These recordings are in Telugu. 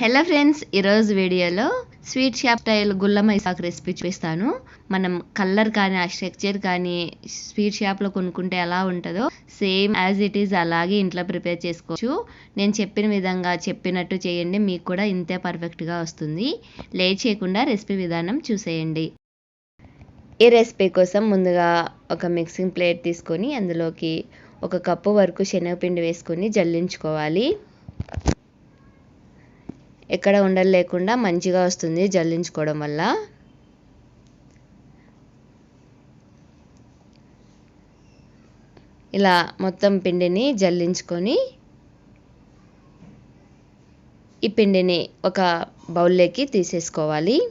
హలో ఫ్రెండ్స్ ఈరోజు వీడియోలో స్వీట్ షాప్ స్టైల్ గుల్ల మైసాకు రెసిపీ చూపిస్తాను. మనం కలర్ కానీ ఆ స్ట్రక్చర్ కానీ స్వీట్ షాప్లో కొనుక్కుంటే ఎలా ఉంటుందో సేమ్ యాజ్ ఇట్ ఈజ్ అలాగే ఇంట్లో ప్రిపేర్ చేసుకోవచ్చు. నేను చెప్పిన విధంగా చెప్పినట్టు చేయండి మీకు కూడా ఇంతే పర్ఫెక్ట్గా వస్తుంది. లేట్ చేయకుండా రెసిపీ విధానం చూసేయండి. ఈ రెసిపీ కోసం ముందుగా ఒక మిక్సింగ్ ప్లేట్ తీసుకొని అందులోకి ఒక కప్పు వరకు శనగపిండి వేసుకొని జల్లించుకోవాలి. ఎక్కడ ఉండలు లేకుండా మంచిగా వస్తుంది జల్లించుకోవడం వల్ల. ఇలా మొత్తం పిండిని జల్లించుకొని ఈ పిండిని ఒక బౌల్లోకి తీసేసుకోవాలి.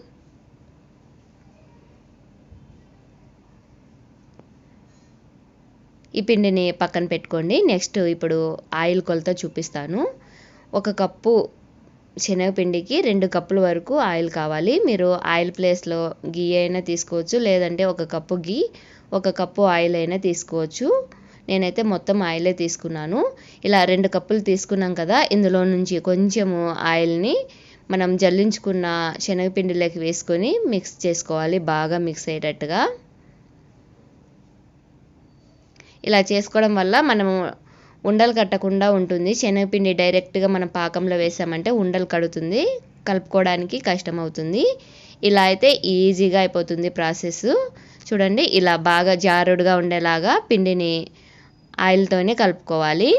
ఈ పిండిని పక్కన పెట్టుకోండి. నెక్స్ట్ ఇప్పుడు ఆయిల్ కొలత చూపిస్తాను. ఒక కప్పు శనగపిండికి రెండు కప్పుల వరకు ఆయిల్ కావాలి. మీరు ఆయిల్ ప్లేస్లో గీ అయినా తీసుకోవచ్చు లేదంటే ఒక కప్పు గీ ఒక కప్పు ఆయిల్ అయినా తీసుకోవచ్చు. నేనైతే మొత్తం ఆయిలే తీసుకున్నాను. ఇలా రెండు కప్పులు తీసుకున్నాం కదా ఇందులో నుంచి కొంచెము ఆయిల్ని మనం జల్లించుకున్న శనగపిండిలోకి వేసుకొని మిక్స్ చేసుకోవాలి బాగా మిక్స్ అయ్యేటట్టుగా. ఇలా చేసుకోవడం వల్ల మనము ఉండలు కట్టకుండా ఉంటుంది. శనగపిండి డైరెక్ట్గా మనం పాకంలో వేసామంటే ఉండలు కడుతుంది కలుపుకోవడానికి కష్టం అవుతుంది ఇలా అయితే ఈజీగా అయిపోతుంది ప్రాసెస్. చూడండి ఇలా బాగా జారుడుగా ఉండేలాగా పిండిని ఆయిల్తోనే కలుపుకోవాలి.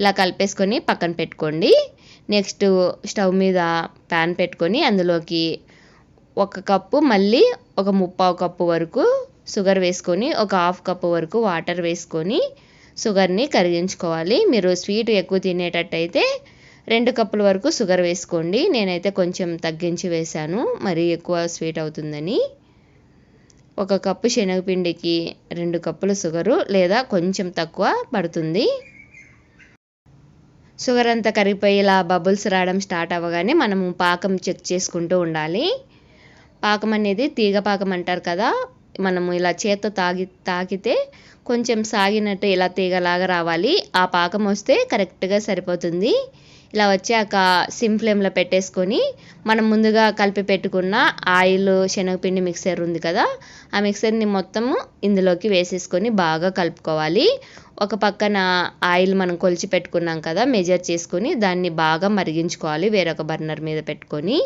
ఇలా కలిపేసుకొని పక్కన పెట్టుకోండి. నెక్స్ట్ స్టవ్ మీద ప్యాన్ పెట్టుకొని అందులోకి ఒక కప్పు మళ్ళీ ఒక ముప్పావు కప్పు వరకు షుగర్ వేసుకొని ఒక హాఫ్ కప్పు వరకు వాటర్ వేసుకొని షుగర్ని కరిగించుకోవాలి. మీరు స్వీట్ ఎక్కువ తినేటట్టయితే రెండు కప్పుల వరకు షుగర్ వేసుకోండి. నేనైతే కొంచెం తగ్గించి వేశాను. మరీ ఎక్కువ స్వీట్ అవుతుందని. ఒక కప్పు శనగపిండికి రెండు కప్పుల షుగరు లేదా కొంచెం తక్కువ పడుతుంది. షుగర్ అంతా కరిగిపోయి ఇలా బబుల్స్ రావడం స్టార్ట్ అవ్వగానే మనము పాకం చెక్ చేసుకుంటూ ఉండాలి. పాకం అనేది తీగ పాకం అంటారు కదా మనము ఇలా చేత్తో తాగి తాకితే కొంచెం సాగినట్టు ఇలా తీగలాగా రావాలి. ఆ పాకం వస్తే కరెక్ట్గా సరిపోతుంది. ఇలా వచ్చాక సిమ్ ఫ్లేమ్లో పెట్టేసుకొని మనం ముందుగా కలిపి పెట్టుకున్న ఆయిల్ శనగపిండి మిక్సర్ ఉంది కదా ఆ మిక్సర్ని మొత్తము ఇందులోకి వేసేసుకొని బాగా కలుపుకోవాలి. ఒక పక్కన ఆయిల్ మనం కొలిచి పెట్టుకున్నాం కదా మెజర్ చేసుకొని దాన్ని బాగా మరిగించుకోవాలి వేరొక బర్నర్ మీద పెట్టుకొని.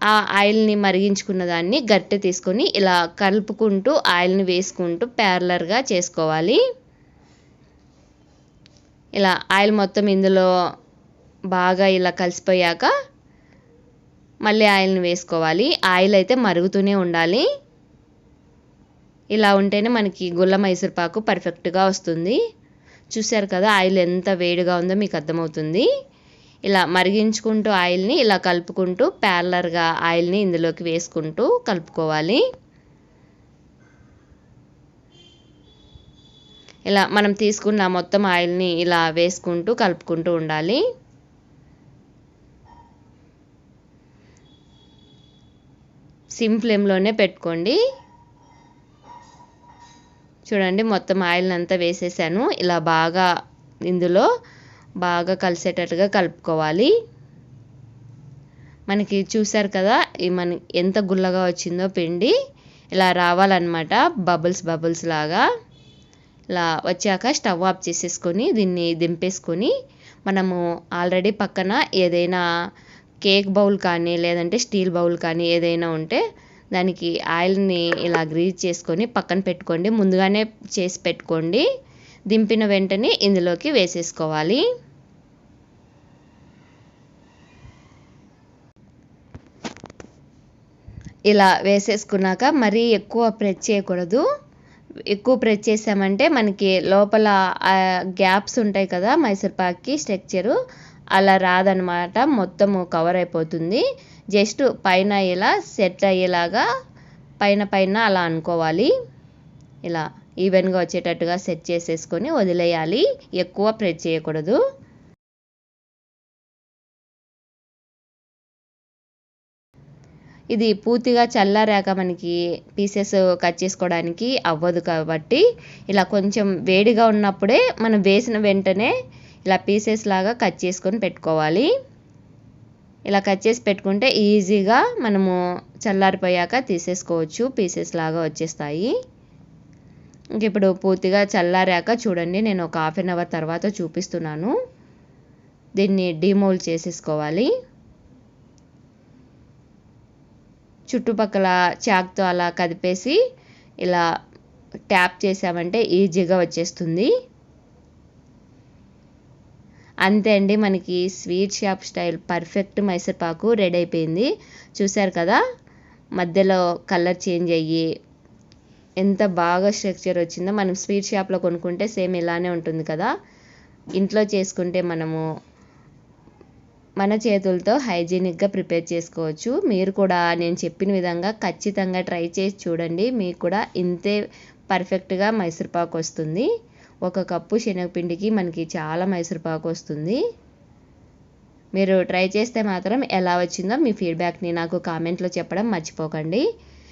ఆ ఆయిల్ని మరిగించుకున్న దాన్ని గట్టి తీసుకొని ఇలా కలుపుకుంటూ ఆయిల్ని వేసుకుంటూ ప్యారలర్గా చేసుకోవాలి. ఇలా ఆయిల్ మొత్తం ఇందులో బాగా ఇలా కలిసిపోయాక మళ్ళీ ఆయిల్ని వేసుకోవాలి. ఆయిల్ అయితే మరుగుతూనే ఉండాలి. ఇలా ఉంటేనే మనకి గుల్ల మైసూర్పాకు పర్ఫెక్ట్గా వస్తుంది. చూశారు కదా ఆయిల్ ఎంత వేడిగా ఉందో మీకు అర్థమవుతుంది. ఇలా మరిగించుకుంటూ ఆయిల్ని ఇలా కలుపుకుంటూ ప్యారలర్గా ఆయిల్ని ఇందులోకి వేసుకుంటూ కలుపుకోవాలి. ఇలా మనం తీసుకున్న మొత్తం ఆయిల్ని ఇలా వేసుకుంటూ కలుపుకుంటూ ఉండాలి. సిమ్ ఫ్లేమ్లోనే పెట్టుకోండి. చూడండి మొత్తం ఆయిల్ని అంతా వేసేసాను. ఇలా బాగా ఇందులో బాగా కలిసేటట్టుగా కలుపుకోవాలి. మనకి చూసారు కదా మన ఎంత గుల్లగా వచ్చిందో పిండి. ఇలా రావాలన్నమాట బబుల్స్ బబుల్స్ లాగా. ఇలా వచ్చాక స్టవ్ ఆఫ్ చేసేసుకొని దీన్ని దింపేసుకొని మనము ఆల్రెడీ పక్కన ఏదైనా కేక్ బౌల్ కానీ లేదంటే స్టీల్ బౌల్ కానీ ఏదైనా ఉంటే దానికి ఆయిల్ని ఇలా గ్రీజ్ చేసుకొని పక్కన పెట్టుకోండి. ముందుగానే చేసి పెట్టుకోండి. దింపిన వెంటనే ఇందులోకి వేసేసుకోవాలి. ఇలా వేసేసుకున్నాక మరీ ఎక్కువ ప్రెస్ చేయకూడదు. ఎక్కువ ప్రెస్ చేసామంటే మనకి లోపల గ్యాప్స్ ఉంటాయి కదా మైసూర్పాక్కి స్ట్రక్చరు అలా రాదనమాట మొత్తము కవర్ అయిపోతుంది. జస్ట్ పైన ఇలా సెట్ అయ్యేలాగా పైన పైన అలా అనుకోవాలి. ఇలా. ఈవెన్గా వచ్చేటట్టుగా సెట్ చేసేసుకొని వదిలేయాలి. ఎక్కువ ప్రెడ్ చేయకూడదు. ఇది పూర్తిగా చల్లారాక మనకి పీసెస్ కట్ చేసుకోవడానికి అవ్వదు కాబట్టి ఇలా కొంచెం వేడిగా ఉన్నప్పుడే మనం వేసిన వెంటనే ఇలా పీసెస్ లాగా కట్ చేసుకొని పెట్టుకోవాలి. ఇలా కట్ చేసి పెట్టుకుంటే ఈజీగా మనము చల్లారిపోయాక తీసేసుకోవచ్చు. పీసెస్ లాగా వచ్చేస్తాయి. ఇప్పుడు పూర్తిగా చల్లారాక చూడండి నేను ఒక హాఫ్ అన్ అవర్ తర్వాత చూపిస్తున్నాను. దీన్ని డిమోల్డ్ చేసేసుకోవాలి. చుట్టుపక్కల చాక్తో అలా కదిపేసి ఇలా ట్యాప్ చేసామంటే ఈజీగా వచ్చేస్తుంది. అంతే అండి మనకి sweet shop style perfect Mysore pak ready అయిపోయింది. చూశారు కదా మధ్యలో కలర్ చేంజ్ అయ్యి ఎంత బాగా స్ట్రక్చర్ వచ్చిందో మనం స్వీట్ షాప్లో కొనుక్కుంటే సేమ్ ఇలానే ఉంటుంది కదా. ఇంట్లో చేసుకుంటే మనము మన చేతులతో హైజీనిక్గా ప్రిపేర్ చేసుకోవచ్చు. మీరు కూడా నేను చెప్పిన విధంగా ఖచ్చితంగా ట్రై చేసి చూడండి. మీకు కూడా ఇంతే పర్ఫెక్ట్గా మైసూర్పాకు వస్తుంది. ఒక కప్పు శనగపిండికి మనకి చాలా మైసూర్పాకు వస్తుంది. మీరు ట్రై చేస్తే మాత్రం ఎలా వచ్చిందో మీ ఫీడ్బ్యాక్ని నాకు కామెంట్లో చెప్పడం మర్చిపోకండి.